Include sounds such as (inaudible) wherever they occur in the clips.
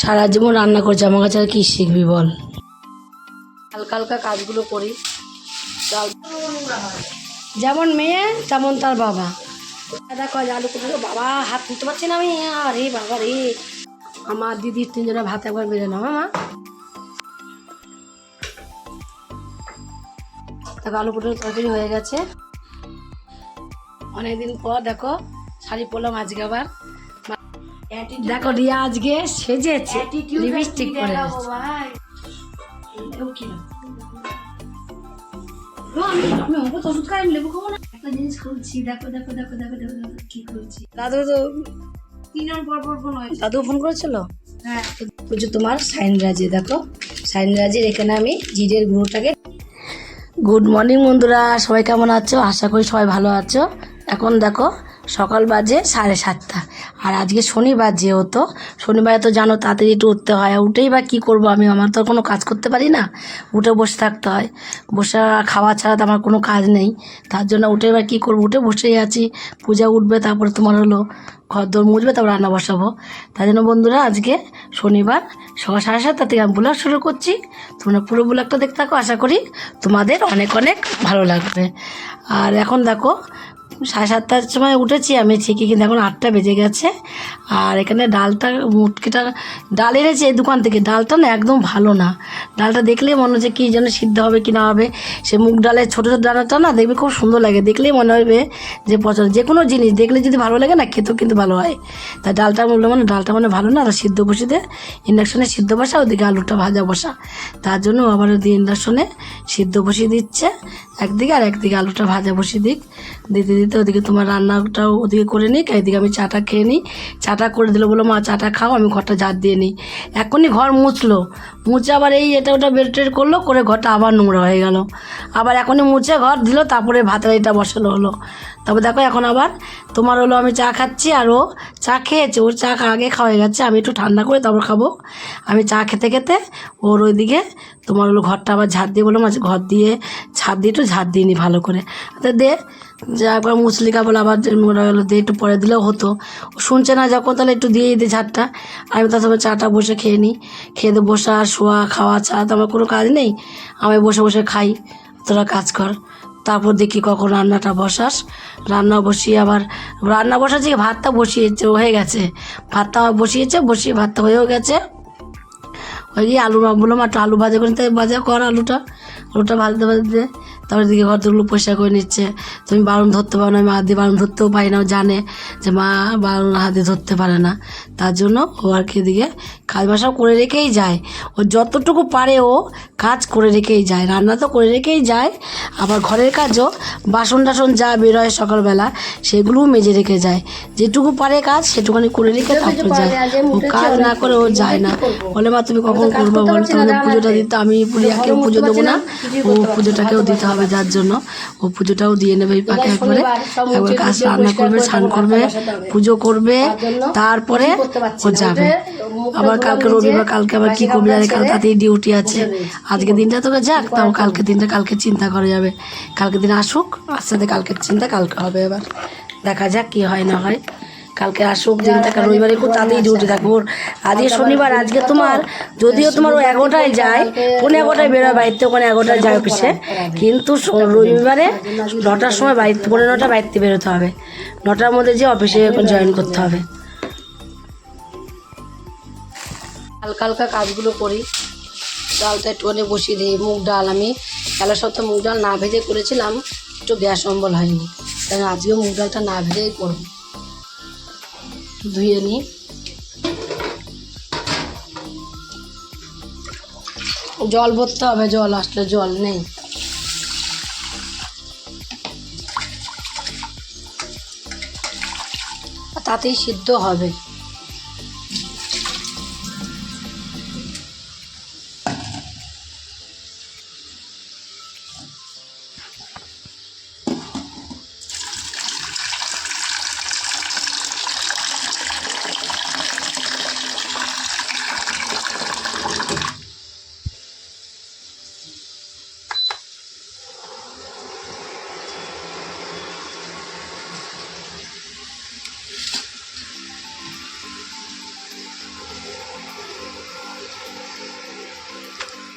সারা জীবন রান্না করছি। আমার কাছে আর কি শিখবি বল? হালকা হালকা কাজগুলো করি। যেমন মেয়ে, তেমন তার বাবা। দেখো আজ আলু কুটে বাবা, হাত তুলতে পারছি না আমি। আরে বাবা রে। আমার দিদি তিনজনের ভাত একবার বেড়ে নাও মামা দেখো, আলু কুটের তরকারি হয়ে গেছে। অনেকদিন পর দেখো, শাড়ি পরলাম আজকে আবার। দেখো রিয়া আজকে সেজেছে। লিপস্টিক খুলছি। দাদু তো দাদু ফোন করেছিল? হ্যাঁ। তোমার সাইন রাজি দেখো। সাইন রাজির এখানে আমি জিরের গুঁড়োটাকে গুড মর্নিং বন্ধুরা সবাই কেমন আছো? আশা করি সবাই ভালো আছো। এখন দেখো সকাল বাজে সাড়ে সাতটা। আর আজকে শনিবার যেহেতু, শনিবারে তো জানো তাড়াতাড়ি একটু উঠতে হয়। উঠেই বা কী করব আমি? আমার তো কোনো কাজ করতে পারি না। উঠে বসে থাকতে হয়। বসে খাওয়া ছাড়া তো আমার কোনো কাজ নেই। তার জন্য উঠে বা কী করব? উঠে বসেই আছি। পূজা উঠবে, তারপরে তোমার হলো ঘর দোর মুছবে, তারপর রান্না বসাবো। তাই জন্য বন্ধুরা আজকে শনিবার সকাল সাড়ে সাতটা থেকে আমি ব্লগ শুরু করছি। তোমরা পুরো ব্লগটা দেখতে থাকো। আশা করি তোমাদের অনেক অনেক ভালো লাগবে। আর এখন দেখো সাড়ে সাতটার সময় উঠেছি আমি ঠিকই, কিন্তু এখন আটটা বেজে গেছে। আর এখানে ডালটা, মুটকিটা, ডাল এনেছে এই দোকান থেকে। ডালটা না একদম ভালো না। ডালটা দেখলেই মনে হচ্ছে কী যেন সিদ্ধ হবে, কি না হবে। সে মুগ ডালের ছোটো ছোটো ডানাটা না দেখবে খুব সুন্দর লাগে। দেখলেই মনে হবে যে পছন্দ যে কোনো জিনিস দেখলে যদি ভালো লাগে না, খেতেও কিন্তু ভালো হয়। তা ডালটা বলল মানে ডালটা মানে ভালো না? আর সিদ্ধ বসিয়ে দে ইন্ডাকশনে সিদ্ধ বসা, ওদিকে আলুটা ভাজা বসা। তার জন্য আবার ওদিকে ইন্ডাকশনে সিদ্ধ বসিয়ে দিচ্ছে। একদিকে আর একদিকে আলুটা ভাজা বসিয়ে দিক। দিতে দিতে ওদিকে তোমার রান্নাটাও ওদিকে করে নিই এদিকে আমি চাটা খেয়ে নিই। চাটা করে দিল বলো মা, চাটা খাও, আমি ঘরটা ঝাড় দিয়ে নিই। এখনই ঘর মুছলো। মুছে আবার এই এটা ওটা টের করল, করে ঘরটা আবার নোংরা হয়ে গেল। আবার এখনই মুছে ঘর দিল, তারপরে ভাতের এটা বসানো হলো। তারপর দেখো, এখন আবার তোমার হলো, আমি চা খাচ্ছি, আর ও চা খেয়েছে। ওর চা আগে খাওয়া হয়ে গেছে, আমি একটু ঠান্ডা করে তারপর খাব। আমি চা খেতে খেতে ওর ওইদিকে তোমার হলো, ঘরটা আবার ঝাড় দিয়ে বললাম আচ্ছা ঘর দিয়ে ছাদ দিয়ে একটু ঝাড় দিয়ে নি ভালো করে। তো দে যা একবার মুসলিকা বলে আবার নোংরা গেলো দিয়ে একটু পরে দিলেও হতো। শুনছে না, যখন তাহলে একটু দিয়েই দিই ঝাড়টা আমি তার সঙ্গে চাটা বসে খেয়ে নিই। খেয়ে দিয়ে বসা, শোয়া, খাওয়া, চা, তো আমার কোনো কাজ নেই। আমি বসে বসে খাই, তোরা কাজ কর। তারপর দেখি কখন রান্নাটা বসাস। রান্না বসিয়ে আবার, রান্না বসাচ্ছি, ভাতটা বসিয়েছে হয়ে গেছে। ভাতটা বসিয়েছে, বসিয়ে ভাতটা হয়েও গেছে। ওই গিয়ে আলু, বললাম, একটু আলু ভাজা করে তাই ভাজা কর আলুটা। আলুটা ভাজতে ভাজতে তারপর দিকে ঘর ঘরগুলো পরিষ্কার করে নিচ্ছে। তুমি বারণ ধরতে পারো না হাত দিয়ে বারণ ধরতেও পারি না ও জানে যে মা বারণ হাতে ধরতে পারে না। তার জন্য ও আর কি এদিকে কাজ বাসাও করে রেখেই যায়। ও যতটুকু পারে ও কাজ করে রেখেই যায় রান্না তো করে রেখেই যায় আবার ঘরের কাজও বাসন টাসন যা বেরোয় সকালবেলা সেগুলোও মেজে রেখে যায়। যেটুকু পারে কাজ সেটুকুনি করে রেখে তারপর যায়। ও কাজ না করে ও যায় না। বলে মা তুমি কখন করব? বল পুজোটা দিতে আমি পুরিয়াকেও পুজো দেবো না? ও পুজোটাকেও দিতে হবে। যার জন্য ও পুজোটাও দিয়ে নেবে এই পাকে একবারে। একবার কাজ রান্না করবে স্নান করবে পুজো করবে তারপরে ও যাবে। আবার কালকে রবিবার কালকে আবার কি করবে জানে কাল তাতেই ডিউটি আছে। আজকে দিনটা তোকে যাক তাও কালকে দিনটা কালকে চিন্তা করা যাবে। কালকে দিন আসুক আস্তে আস্তে কালকের চিন্তা কালকে হবে এবার। দেখা যাক কি হয় না হয়। কালকে আসুক দিনটা কাল রবিবারে খুব তাড়াতাড়ি ডিউটি থাকব ওর আজকে শনিবার আজকে তোমার যদিও তোমার ও এগারোটায় যায় পনেরো এগারোটায় বেরোয় বাড়িতে ওখানে এগারোটায় যায় অফিসে। কিন্তু রবিবারে নটার সময় বাড়িতে পনেরো নটা বাড়িতে বেরোতে হবে। নটার মধ্যে যে অফিসে জয়েন করতে হবে। হালকা হালকা কাজগুলো করি। ডালটা একটুখানি বসিয়ে দিই মুগ ডাল আমি কালো সপ্তাহে মুগ ডাল না ভেজে করেছিলাম একটু গ্যাস অম্বল হয়নি। তাই আজকেও মুগ ডালটা না ভেজেই করব। ধুয়ে নিই জল ভরতে হবে জল আসলে জল নেই। তাতেই সিদ্ধ হবে।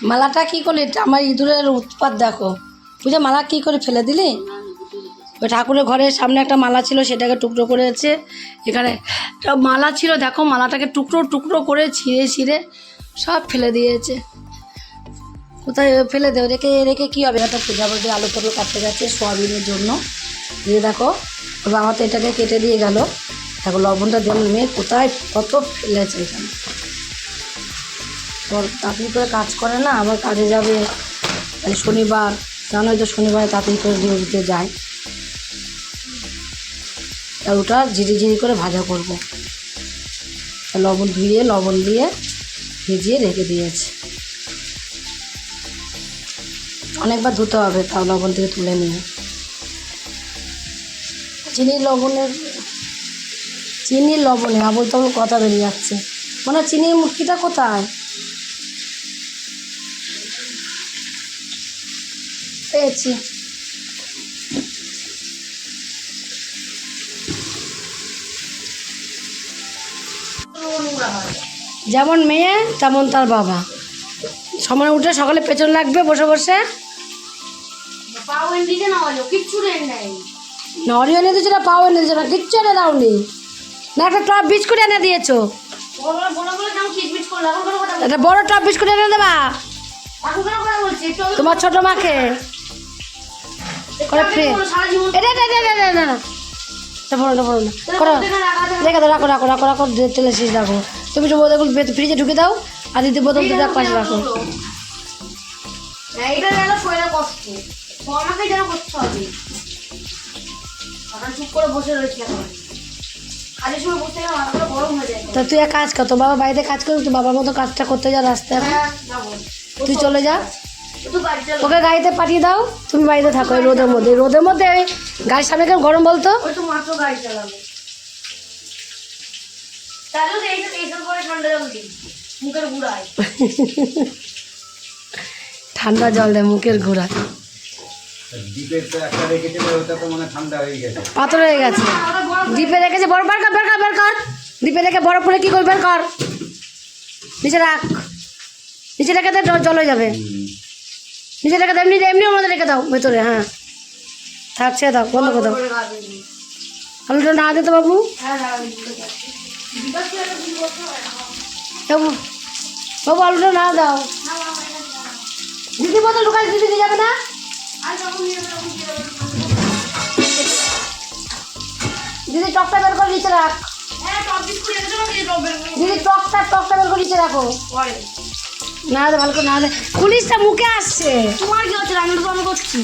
মালাটা কি করলি? আমার ইঁদুরের উৎপাত দেখো। বুঝে মালা কি করে ফেলে দিলি? ওই ঠাকুরের ঘরের সামনে একটা মালা ছিল, সেটাকে টুকরো করেছে। এখানে মালা ছিল, দেখো মালাটাকে টুকরো টুকরো করে ছিঁড়ে ছিঁড়ে সব ফেলে দিয়েছে। কোথায় ফেলে দেবে? রেখে রেখে কী হবে? একটা প্রজাপতি আলু পটল কাটতে গেছে সোয়াবিনের জন্য। দিয়ে দেখো বাবা তো এটাকে কেটে দিয়ে গেল। দেখো লবণটা যেমন মেয়ে কোথায় কত ফেলেছে এখানে। তোর তাড়াতাড়ি করে কাজ করে না, আবার কাজে যাবে। শনিবার জানোই তো শনিবার তাড়াতাড়ি করে ডিউটিতে যায়। তা ওটা ঝিরি ঝিরি করে ভাজা করব। লবণ ধুয়ে, লবণ দিয়ে ভিজিয়ে রেখে দিয়েছি। অনেকবার ধুতে হবে, তাও লবণ থেকে তুলে নিয়ে। চিনি লবণের চিনি লবণে আবল তাবল কথা বেরিয়ে যাচ্ছে। মানে চিনির মুটকিটা কোথায়? পেয়েছি। যেমন মেয়ে তেমন তার বাবা। সময় উঠে সকালে পেছন লাগবে বসে বসে। এনে দিয়েছ না পাও এনে দিয়েছ না কিচ্ছু এনে দাওনি। না একটা টপ বিস্কুট এনে দিয়েছ। একটা বড় টপ বিস্কুট এনে দেবা। তোমার ছোট মাকে। করে আগে ফ্রি বলো, সারা জীবন এটা এটা এটা এটা এটা না এটা বড় না বড় না করো। প্রত্যেকটা রাখা। রেখে দাও। রাখো রাখো রাখো রাখো তেলে শেষ রাখো। তুমি সব বোতল ফ্রিজে ঢুকে দাও আর দিদি বোতল পাশে রাখো। এটা গেল শরীরে কষ্ট। তো আমাকে যেন করতে হবে। চুপ করে বসে রয়েছে এখন। কাজের সময় বসে গেলে মাথাটা গরম হয়ে তা তুই এক কাজ কর তো বাবা বাড়িতে কাজ করবি তুই বাবার মতো কাজটা করতে যা রাস্তায়। হ্যাঁ তুই চলে যা। ওকে গাড়িতে পাঠিয়ে দাও। তুমি বাড়িতে থাকো এই রোদের মধ্যে। রোদের মধ্যে গাড়ির সামনে কেন গরম বলতো? তো গাড়ি চালাবো। তো করে ঠান্ডা জল দেয় মুখের (laughs) তো তো মনে হয় হয়ে গেছে। পাথর হয়ে গেছে। দ্বীপে রেখেছে বড় বের কর বের কর বের কর। দ্বীপে রেখে বরফ পরে কি করবে বের কর। নিচে রাখ। নিচে রেখে জল- জল হয়ে যাবে। নিচে রেখে দাও এমনি এমনি আমাদের রেখে দাও ভেতরে হ্যাঁ। থাক ছেড়ে দাও বন্ধ করে দাও। আলুটা না দিতে বাবু বাবু আলুটা না দাও। দিদি বোতল ঢুকাই দিদি দিয়ে যাবে না। দিদি টকটা বের করে নিচে রাখ। হ্যাঁ দিদি টকটা টকটা বের করে নিচে রাখো। না দে ভালো করে না পুলিশটা মুখে আসছে। তোমার কি হচ্ছে? রান্নাটা তো আমি করছি।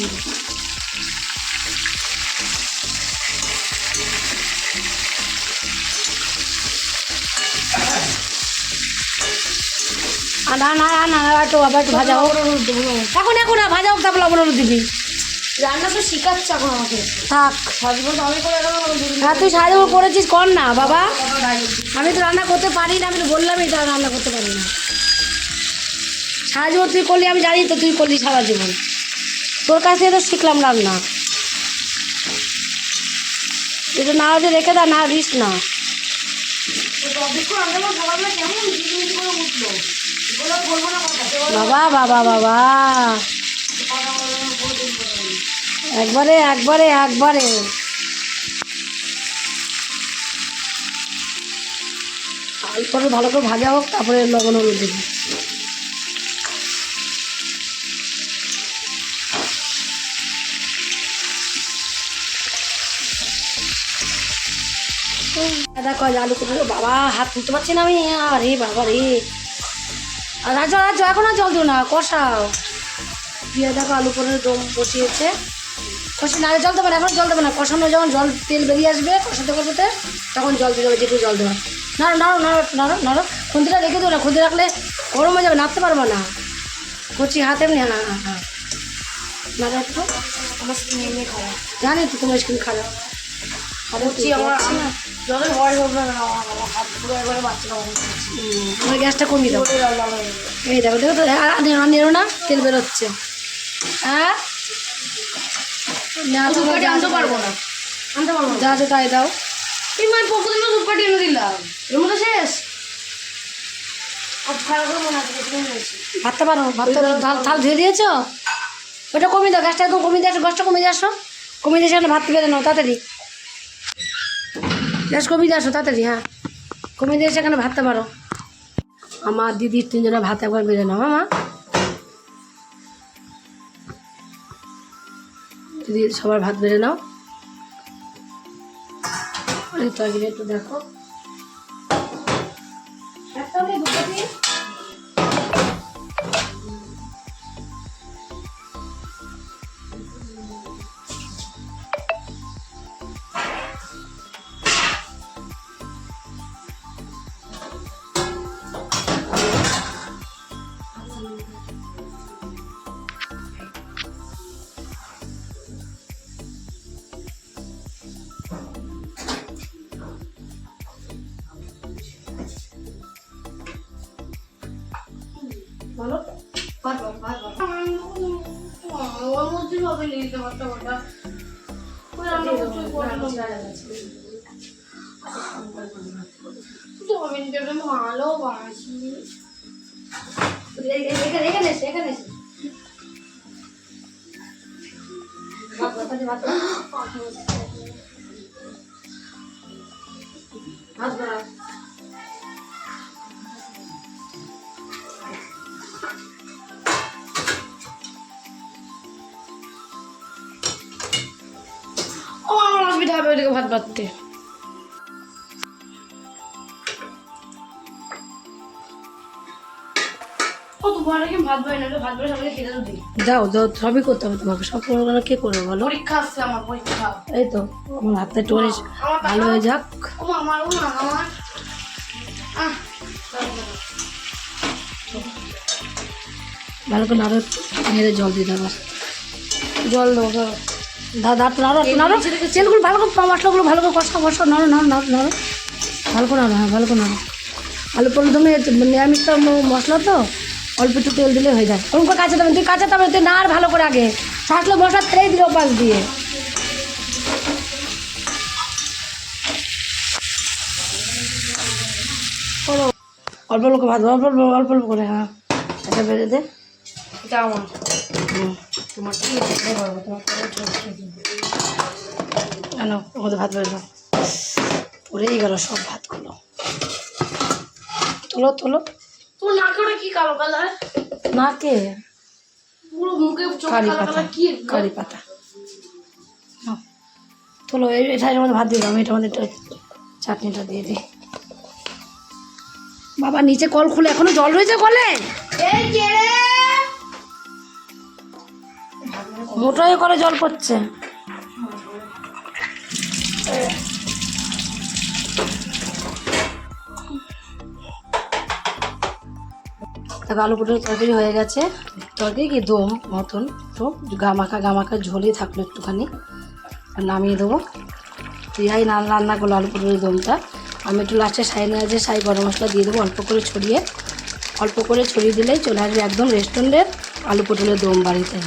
না না না না একটু আবার একটু ভাজা হোক। এখন ভাজা হোক তারপর লবণ হলুদ দিবি। রান্না তো শিখাচ্ছে এখন আমাকে। থাক। হ্যাঁ তুই করেছিস কর না বাবা। আমি তো রান্না করতে পারি না আমি তো বললামই তো রান্না করতে পারি না। সারা তুই করলি, আমি জানি তো তুই করলি সারা জীবন। তোর কাছ থেকে তো শিখলাম রান্না। এটা না হলে রেখে দা, না দিস না। বাবা বাবা বাবা। একবারে একবারে একবারে। তারপরে ভালো করে ভাজা হোক, তারপরে লবণ হলুদ দিবি। আজ আলু কুটে বাবা হাত তুলতে পারছি না আমি। আরে বাবা রে। আর রাজু রাজু এখন আর জল দিও না কষাও। দিয়ে দেখো আলু করে দম বসিয়েছে। কষি না জল দেবে না এখন জল দেবে না। কষানো যখন জল তেল বেরিয়ে আসবে কষাতে কষাতে তখন জল দিয়ে দেবে যেটু জল দেবে। নাড়ো নাড়ো নাড়ো নাড়ো নাড়ো। খুন্তিটা রেখে দেবো না খুন্তি রাখলে গরম হয়ে যাবে নাড়তে পারব না। কচি হাতে এমনি হ্যাঁ হ্যাঁ হ্যাঁ। নাড়ো একটু। আমার স্কিন এমনি খারাপ। জানি তো তোমার স্কিন খারাপ। আমার যতই না আমার আমার হাত পুরো একবারে বাচ্চা কেমন গ্যাসটা কমিয়ে দাও। পুরো। এই দেখো দেখো তো নেড়ো- না তেল বেরোচ্ছে। হ্যাঁ? না তো আনতে পারব না। আনতে পারব যা আছে তাই দাও। এই এনে দিলাম। এর শেষ? ভাতটা পারো ভাতটা ধুয়ে দিয়েছ? ওটা কমিয়ে দাও গ্যাসটা একদম কমিয়ে দিয়ে আসো গ্যাসটা কমিয়ে দিয়ে আসো। কমিয়ে দিয়ে সেখানে ভাত বেড়ে নাও তাড়াতাড়ি। গ্যাস কমিয়ে দিয়ে আসো, তাড়াতাড়ি হ্যাঁ। কমিয়ে দিয়ে সেখানে ভাতটা পারো আমার দিদির তিনজনের ভাত একবার বেড়ে নাও, মামা। দিদি, সবার ভাত বেড়ে নাও। একটু দেখো। নিজেকে ভালোবাসি এখানে এখানে এসে এখানে এসে ভাত বাড়া আমার অসুবিধা হবে ওইদিকে ভাত বাড়তে। কি ভাত বাই না ভাত বাই সবাই খেতে দিই যাও যাও সবই করতে হবে তোমাকে। সব করব কে করবে বলো? পরীক্ষা আসছে আমার পরীক্ষা। এই তো আমার একটু আমার ভালো হয়ে যাক। ও আমার ও আমার। ভালো করে নাড়ো মেরে জল দিয়ে দেবো জল দেবো দাদা নাড়ো নাড়ো। তেলগুলো ভালো করে মশলাগুলো ভালো করে কষা কষা নাড়ো নাড়ো নাড়ো নাড়ো। ভালো করে নাড়ো হ্যাঁ ভালো করে নাড়ো। আলু পটল তুমি নিরামিষটা ম- মশলা তো? অল্প একটু তেল দিলে হয়ে যায়। ওরকম করে কাঁচা দেবেন তুই কাঁচা দেবেন তুই নাড় ভালো করে আগে। শাকলো মশলা ফেলেই দিল পাশ দিয়ে। অল্প অল্প ভাত অল্প অল্প অল্প অল্প করে হ্যাঁ। এটা বেড়ে দে। এটা আমার হুম। তোমার ভাত বেড়ে দাও। পড়েই গেল সব ভাতগুলো। তোলো তোলো। নাকে কি কালো কালার? না কে পুরো মুখে কারি কালো পাতা কালার কি কারি পাতা। নাও। তোলো এটা এর মধ্যে ভাত দিয়ে দাও এটার মধ্যে চাটনিটা দিয়ে দিই। বাবা নিচে কল খুলে এখনও জল রয়েছে কলে? কে? করে জল পড়ছে। দেখো আলু পটলের তরকারি হয়ে গেছে। তরকারি কি দম মতন, তো গামাখা গামাখা ঝোলই থাকল একটুখানি। নামিয়ে দেবো। রিহাই না রান্না করল আলু পটলের দমটা। আমি একটু লাস্টে সাই আছে সাই গরম মশলা দিয়ে দেবো, অল্প করে ছড়িয়ে। অল্প করে ছড়িয়ে দিলেই চলে আসবে একদম রেস্টুরেন্টের আলু পটলের দম বাড়িতে।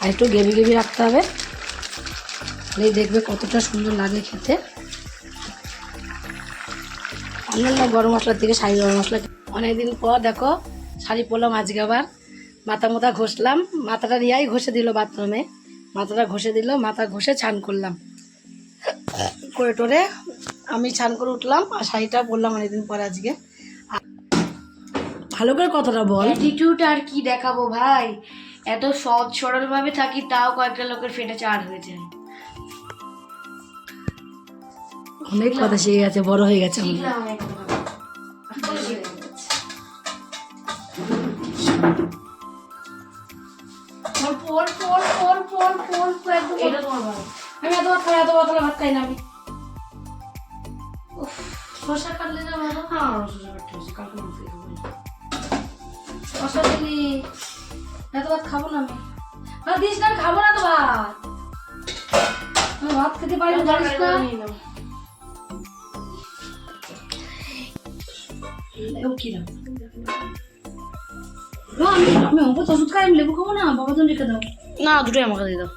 আর একটু গেবি গেবি রাখতে হবে। তাহলেই দেখবে কতটা সুন্দর লাগে খেতে। অন্যান্য গরম মশলার থেকে শাড়ি গরম মশলা অনেকদিন পর দেখো, শাড়ি পরলাম আজকে আবার। মাথা মোথা ঘষলাম, মাথাটা রিয়াই ঘষে দিল বাথরুমে। মাথাটা ঘষে দিল, মাথা ঘষে ছান করলাম। করে টোরে আমি ছান করে উঠলাম আর শাড়িটা পরলাম অনেকদিন পর আজকে। ভালো করে কথাটা বল। অ্যাটিটিউড আর কি দেখাবো ভাই? এত সহজ সরল ভাবে থাকি, তাও কয়েকটা লোকের ফেটে চার হয়ে যায়। অনেক কথা শিখে গেছে বড় হয়ে গেছে আমি এত ভাত খাই এত ভাত ভাত খাই না আমি। শসা কাটলে না ভালো? হ্যাঁ শসা কাটতে। দিলি এত ভাত খাব না আমি। ভাত দিস না আমি খাব না তো ভাত। ভাত খেতে পারি না জানিস না। লেবু কি দাও না, আমি আমি অল্প তো ওষুধ খাই আমি লেবু খাব না? বাবা তুমি রেখে দাও। না দুটোই আমাকে দিয়ে দাও।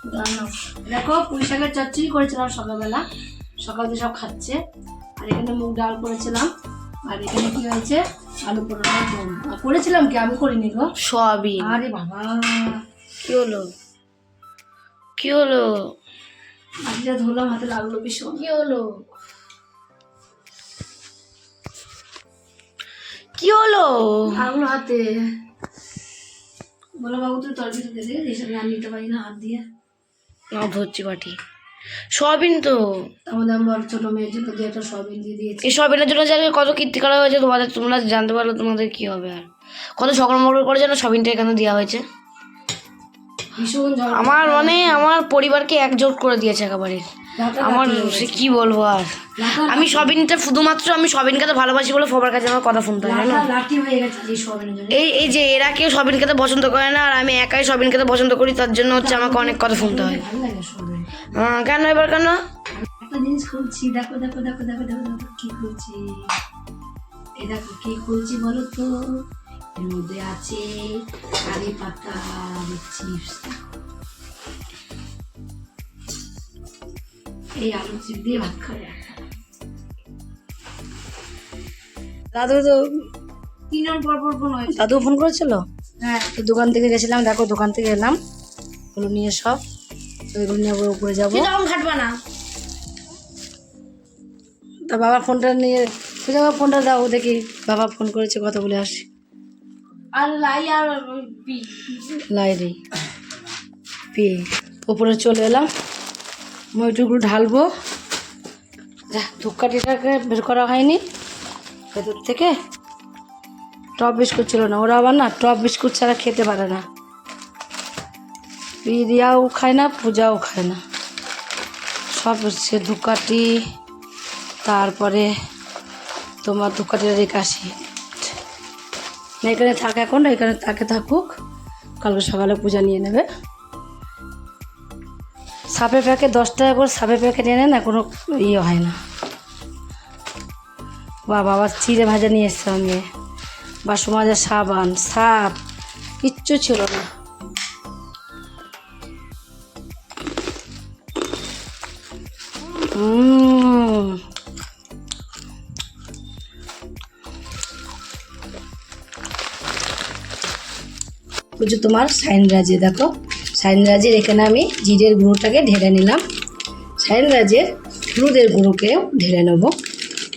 দেখো পুঁই শাকের চচ্চড়ি করেছিলাম সকালবেলা। সকাল দিয়ে সব খাচ্ছে। আর এখানে মুগ ডাল করেছিলাম। আর এখানে কি হয়েছে? আলু পরোটা করেছিলাম কি? আমি করিনি গো। সয়াবিন আরে বাবা। কি হলো? কি হলো? আজকে ধরলাম হাতে লাগল ভীষণ কি হলো? কি হলো? লাগল হাতে। বলো বাবু তুই তরকারি দিয়ে দে এইসব আমি নিতে পারি না হাত দিয়ে। না ধরছি বাটি। সয়াবিন তো। আমাদের আমি বড় ছোট মেয়ের জন্য দু একটা সয়াবিন দিয়ে দিয়েছি। এই সয়াবিনের জন্য যে কত কীর্তি করা হয়েছে তোমাদের তোমরা জানতে পারলে তোমাদের কি হবে আর। কত সকল মকল করে যেন সয়াবিনটা এখানে দেওয়া হয়েছে। ভীষণ আমার মানে আমার পরিবারকে একজোট করে দিয়েছে একেবারে। আমার সে কি বলব আর? আমি সবিনটা শুধুমাত্র আমি সবিনকে ভালোবাসি বলে সবার কাছে আমার কথা শুনতে হয় গেছে এই এই যে এরা কেউ সবিন খেতে পছন্দ করে না আর আমি একাই সবিন খেতে পছন্দ করি তার জন্য হচ্ছে আমাকে অনেক কথা শুনতে হয়। কেন এবার কেন? একটা জিনিস খুলছি দেখো দেখো দেখো দেখো দেখো দেখো কি খুলছি। এই দেখো কি খুলছি বলো তো? এর মধ্যে আছে কারি পাতা চিপস এই আলু চিপ দিয়ে ভাত খাবে দাদু তো তিনজন পর পর ফোন হয়েছে। দাদু ফোন করেছিল? হ্যাঁ। এই দোকান থেকে গেছিলাম দেখো দোকান থেকে এলাম। ওগুলো নিয়ে সব তো এগুলো নিয়ে আবার উপরে যাব। তখন খাটবা না। তা বাবা ফোনটা নিয়ে তুই আমার ফোনটা দাও দেখি বাবা ফোন করেছে কথা বলে আসি। আর লাই আর পি লাইরি পেয়ে ওপরে চলে এলাম। মইটুকু ঢালবো। যা, ধূপকাঠিটাকে বের করা হয়নি। ভেতর থেকে টপ বিস্কুট ছিল না, ওরা আবার না টপ বিস্কুট ছাড়া খেতে পারে না। রিয়াও খায় না, পূজাও খায় না। সব হচ্ছে ধূপকাঠি, তারপরে তোমার ধূপকাঠিটা রেখে আসি এখানে থাক এখন, এখানে তাকে থাকুক, কালকে সকালে পূজা নিয়ে নেবে। সাপের প্যাকেট দশ টাকা করে সাপের প্যাকেট এনে না কোনো ইয়ে হয় না। বা বাবা চিড়ে ভাজা নিয়ে এসছে আমি বাসন মাজা সাবান, সাপ, কিচ্ছু ছিল না। বুঝছ তোমার সাইনরাজে দেখো। সাইনরাজের এখানে আমি জিরের গুঁড়োটাকে ঢেলে নিলাম। সাইনরাজের হলুদের গুঁড়োকেও ঢেলে নেব।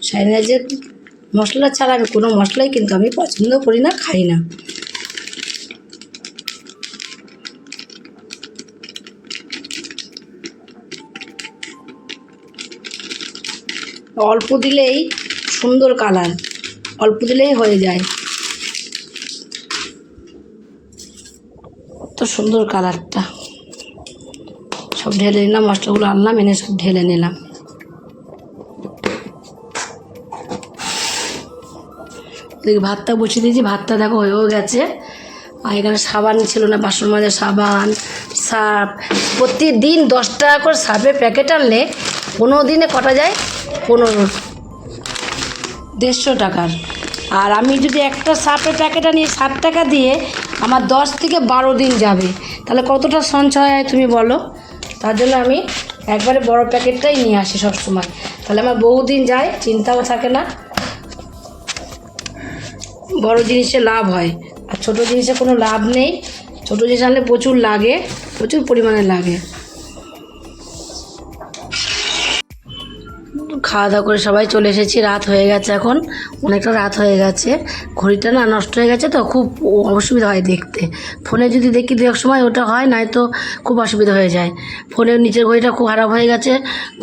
সাইনরাজের মশলা ছাড়া আমি কোনো মশলাই কিন্তু আমি পছন্দ করি না, খাই না। অল্প দিলেই সুন্দর কালার, অল্প দিলেই হয়ে যায়। সুন্দর কালারটা। সব ঢেলে নিলাম, মশলাগুলো আনলাম, এনে সব ঢেলে নিলাম। দেখি ভাতটা বসিয়ে দিয়েছি, ভাতটা দেখো হয়েও গেছে। আর এখানে সাবান ছিল না, বাসন মাজার সাবান, সার্ফ। প্রতিদিন দশ টাকা করে সার্ফের প্যাকেট আনলে পনেরো দিনে কটা যায়? পনেরো। দেড়শো টাকার। আর আমি যদি একটা সার্ফের প্যাকেট আনি ষাট টাকা দিয়ে আমার দশ থেকে বারো দিন যাবে। তাহলে কতটা সঞ্চয় হয় তুমি বলো? তার জন্য আমি একবারে বড় প্যাকেটটাই নিয়ে আসি সবসময়। তাহলে আমার বহুদিন যায়, চিন্তাও থাকে না। বড় জিনিসে লাভ হয়, আর ছোটো জিনিসে কোনো লাভ নেই। ছোটো জিনিস আনলে প্রচুর লাগে, প্রচুর পরিমাণে লাগে। খাওয়া দাওয়া করে সবাই চলে এসেছি, রাত হয়ে গেছে এখন, অনেকটা রাত হয়ে গেছে। ঘড়িটা না নষ্ট হয়ে গেছে তো খুব অসুবিধা হয় দেখতে। ফোনে যদি দেখি দু এক সময় ওটা হয় নাই তো খুব অসুবিধা হয়ে যায়। ফোনের নিচের ঘড়িটা খুব খারাপ হয়ে গেছে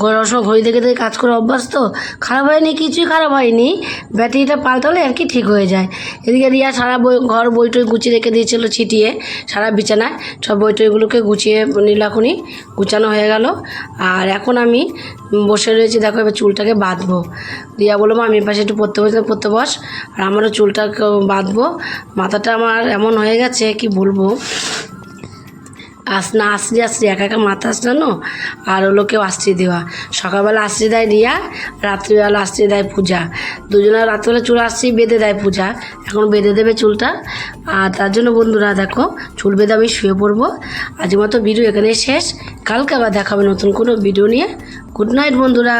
ঘরের সময় ঘড়ি দেখে দেখে কাজ করে অভ্যাস তো, খারাপ হয়নি, কিছুই খারাপ হয়নি। ব্যাটারিটা পাল্টালে আর কি ঠিক হয়ে যায়। এদিকে রিয়া সারা বই, ঘর বই টই গুছিয়ে রেখে দিয়েছিল ছিটিয়ে, সারা বিছানায়। সব বই টইগুলোকে গুছিয়ে নিলাখুনি গুছানো হয়ে গেল। আর এখন আমি বসে রয়েছি, দেখো এবার চুলটাকে বাঁধবো। রিয়া বলল, মা, আমি পাশে একটু পড়তে বসে পড়তে বস। আর আমারও চুলটাকে বাঁধবো। মাথাটা আমার এমন হয়ে গেছে, কি বলব? আস না আশ্রি আশ্রি একা একা মাথা আসলানো আর হলো কেউ আশ্রি দেওয়া। সকালবেলা আশ্রি দেয় রিয়া, রাত্রিবেলা আশ্রি দেয় পূজা। দুজনে রাত্রিবেলা চুল আশ্রি বেঁধে দেয় পূজা। এখন বেঁধে দেবে চুলটা। আর তার জন্য বন্ধুরা, দেখো, চুল বেঁধে আমি শুয়ে পড়ব। আজকের মতো ভিডিও এখানে শেষ। কালকে আবার দেখাবে নতুন কোনো ভিডিও নিয়ে। গুড নাইট বন্ধুরা।